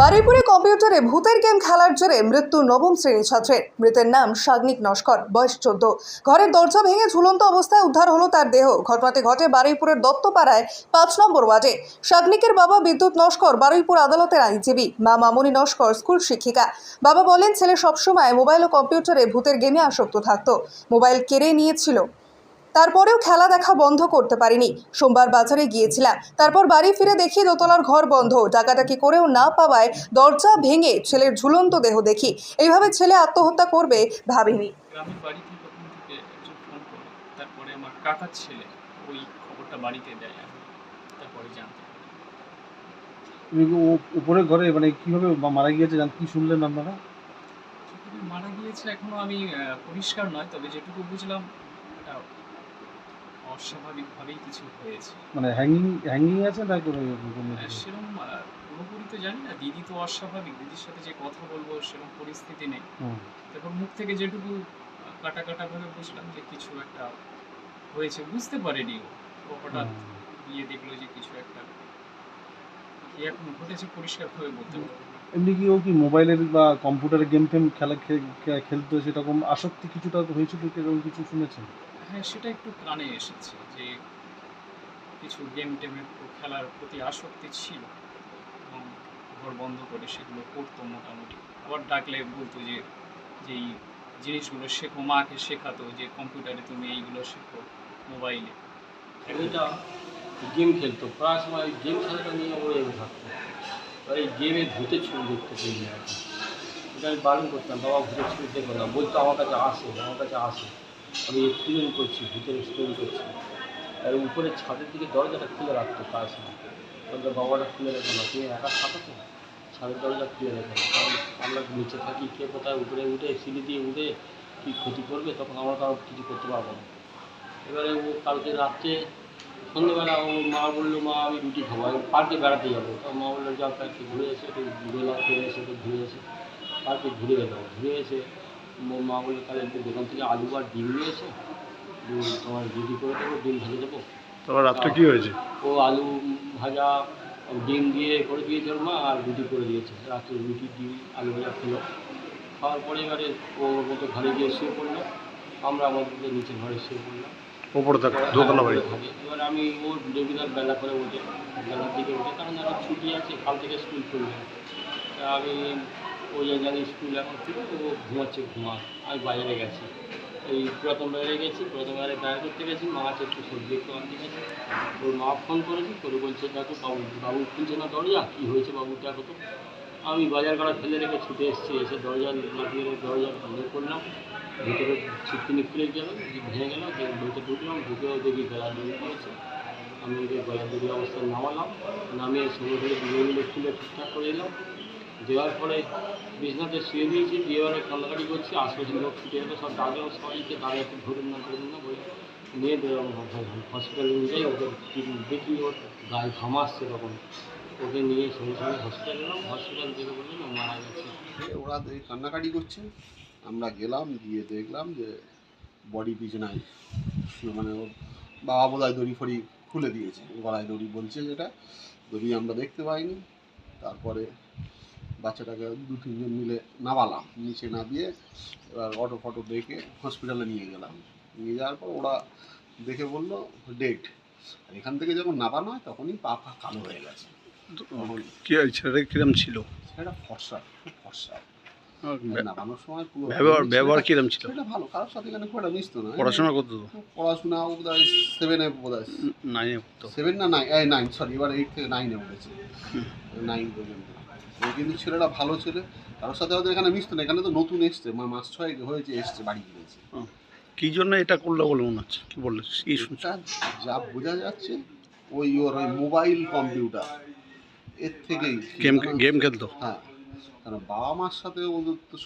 বারুইপুরে কম্পিউটারে ভূতের গেম খেলার জেরে মৃত্যু নবম শ্রেণি ছাত্রের। মৃতের নাম সাগ্নিক নস্কর, বয়স চোদ্দ। ঘরের দরজা ভেঙে ঝুলন্ত অবস্থায় উদ্ধার হলো তার দেহ। ঘটনাটি ঘটে বারুইপুরের দত্তপাড়ায় পাঁচ নম্বর ওয়ার্ডে। সাগ্নিকের বাবা বিদ্যুৎ নস্কর, বারুইপুর আদালতের আইনজীবী। মা মামনি নস্কর, স্কুল শিক্ষিকা। বাবা বলেন, ছেলে সবসময় মোবাইল ও কম্পিউটারে ভূতের গেমে আসক্ত থাকত। মোবাইল কেড়ে নিয়েছিল। তারপরেও খেলা দেখা বন্ধ করতে পারিনি। সোমবার বাজারে গিয়েছিলাম। তারপর বাড়ি ফিরে দেখি দোতলার ঘর বন্ধ। ডাকাডাকি করেও না পাওয়ায় দরজা ভেঙে ছেলের ঝুলন্ত দেহ দেখি। এইভাবে ছেলে আত্মহত্যা করবে ভাবিনি। গ্রামের বাড়ি থেকে প্রথম থেকে একজন ফোন করে। তারপরে আমার কাকার ছেলে ওই খবরটা বাড়িতে দেয় আমি তারপরে জানতে পারি। তুমি কি ও- উপরের ঘরে মানে কীভাবে মা- মারা গিয়েছে জান কি শুনলেন আপনারা? মারা গিয়েছে এখনও আমি আহ, পরিষ্কার নয়। তবে যেটুকু বুঝলাম এটা অস্বাভাবিকভাবেই কিছু হয়েছে। মানে হ্যাঙ্গিং হ্যাঙ্গিং আছে না কোনো কোনো সেরকম পুরোপুরি তো জানি না। দিদি তো অস্বাভাবিক। দিদির সাথে যে কথা বলব সেরকম পরিস্থিতি নেই। তারপর মুখ থেকে যেটুকু কাটা কাটা ভাবে বুঝলাম যে কিছু একটা হয়েছে। বুঝতে পারেনি ও। হঠাৎ গিয়ে দেখল যে কিছু একটা কি এখন ঘটেছে পরিষ্কারভাবে বলতে পারব এমনি কি ও কি মোবাইলের বা কম্পিউটারে গেম ফেম খেলা খেলতো? সেরকম আসক্তি কিছুটা হয়েছিল এরকম কিছু শুনেছেন? হ্যাঁ সেটা একটু কানে এসেছে যে কিছু গেম টেমের খেলার প্রতি আসক্তি ছিল এবং ঘর বন্ধ করে সেগুলো করতো মোটামুটি। আবার ডাকলে বলতো যে যেই জিনিসগুলো শেখো, মাকে শেখাতো যে কম্পিউটারে তুমি এইগুলো শেখো মোবাইলে ছেলেটা গেম খেলতো প্রায় সময় গেম খেলাটা নিয়ে ওরে থাকতো আর এই গেমে ভূতের ছবি দেখতে পেয়ে এটা আমি বারণ করতাম, বাবা ভূতের ছবি দেখো না, বলতো আমার কাছে আসে, আমার কাছে আসে। আমি এক্সপ্লেন করছি, ভিতরে এক্সপ্লেন করছি। আর উপরে ছাদের দিকে দরজাটা খুলে রাখতো প্রায় সময় বলতো বাবাটা খুলে রেখো না, তুমি একা থাকো তো। ছাদের দরজা খুলে রেখো না। কারণ আমরা নিচে থাকি, কে কোথায় উপরে উঠে, সিঁড়ি দিয়ে উঠে কী ক্ষতি করবে? তখন আমরা কারও কিছু করতে পারব না। এবারে ও কালকে রাত্রে সন্ধ্যেবেলা ও মা বলল, মা, আমি রুটি খাব। আমি পার্কে বেড়াতে যাব। তো মা বলল, যাও একটু ঘুরে এসে, একটু গেলাম ফিরে এসে, একটু ঘুরে এসে। পার্কে ঘুরে গেলাম ঘুরে এসে ম- বলল তাহলে দোকান থেকে আলু আর ডিম নিয়ে এসো। তোমার রুটি করে দেবো ডিম ভেজে দেবো। তোমার রাত্রে কি হয়েছে? ও আলু ভাজা ডিম দিয়ে করে দিয়েছে ওর মা আর রুটি করে দিয়েছে। রাত্রে রুটি ডিম আলু ভাজা খেলো। খাওয়ার পরে এবারে ও ওর মতো ঘরে গিয়ে শুয়ে পড়ল। আমরা আমাদের নিচে ঘরে শুয়ে পড়লাম। ওপরে থাক থাকে এবার আমি ওর রেগুলার বেলা করে ওঠে বেলার দিকে ওঠে কারণ এখন ছুটি আছে কাল থেকে স্কুল খুলবে। তা আমি ওই জানি স্কুল এখন খুলে ও ঘুমাচ্ছে, ঘুমা। আমি বাজারে গেছি। এই পুরাতন বাজারে গেছি পুরাতন বাজারে বেড়া করতে গেছি, মা আছে একটু সবজি একটু আনতে গেছে। ওর মা ফোন করেছি, করে বলছে, দেখো বাবু বাবু খুলছে না দরজা? কী হয়েছে বাবু, দেখো তো। আমি বাজার করা ফেলে রেখে ছুটে এসেছি, এসে দরজা লাগিয়ে দরজা বন্ধ করলাম। ভিতরে ছিটকিনি খুলে গেল ভেঙে গেল বইতে ঢুকলাম, ঢুকেও দেখি গলা দড়ি পড়েছে। আমি ওকে গলা দড়ি অবস্থায় নামালাম, নামিয়ে সঙ্গে সঙ্গে মিলে খুলে ঠিকঠাক করে এলাম। দেওয়ার পরে বিছনাতে শুয়ে দিয়েছি, দিয়ে এবারে কান্নাকাটি করছি আশেপাশে লোক ছুটে এলো সব ডাকলাম সবাইকে দাঁড়িয়ে একটু ধরুন না ধরুন না বলে নিয়ে দিলাম হসপিটালে নিয়ে যাই কি- দেখি, ওর গায়ে ঘাম আসছে তখন ওকে নিয়ে সঙ্গে সঙ্গে হসপিটাল এলাম, হসপিটাল থেকে বললেন ও মারা গেছে। ওরা কান্নাকাটি করছে, আমরা গেলাম, গিয়ে দেখলাম যে বডি বিছানায় মানে ওর বাবা বোধহয় দড়ি ফড়ি খুলে দিয়েছে, গলায় দড়ি বলছে যেটা, দড়ি আমরা দেখতে পাইনি। তারপরে বাচ্চাটাকে দু তিনজন মিলে নামালাম। নিচে নামিয়ে এবার অটো ফটো দেখে হসপিটালে নিয়ে গেলাম। নিয়ে যাওয়ার পর ওরা দেখে বলল ডেট আর এখান থেকে যখন নামানো হয় তখনই পা পা কালো হয়ে গেছে। কি ছেলেটা কিরম ছিল? সেটা ফর্সা ফর্সা। নামানোর সময় পুরো ব্যবহার ব্যবহার কিরম ছিল? সেটা ভালো কারোর সাথে এখানে খুব একটা মিশতো না। পড়াশোনা করতো পড়াশোনা বোধ হয় সেভেনে বোধ হয় নাইনে সেভেন না নাইন সরি এবার এইট থেকে নাইনে উঠেছে। নাইন পর্যন্ত। ও কিন্তু ছেলেটা ভালো ছেলে। কারোর সাথে হয়তো এখানে মিশতো না এখানে তো নতুন এসছে মা মাস ছয় হয়েছে এসছে বাড়ি গিয়েছে। কি জন্য এটা করল বলে মনে হচ্ছে? কি বলল? শুনছো? যা বোঝা যাচ্ছে ওই ওর ওই মোবাইল কম্পিউটার এর থেকেই। গেম গেম খেলতো? হ্যাঁ। কারণ বাবা মার সাথে ওদের তো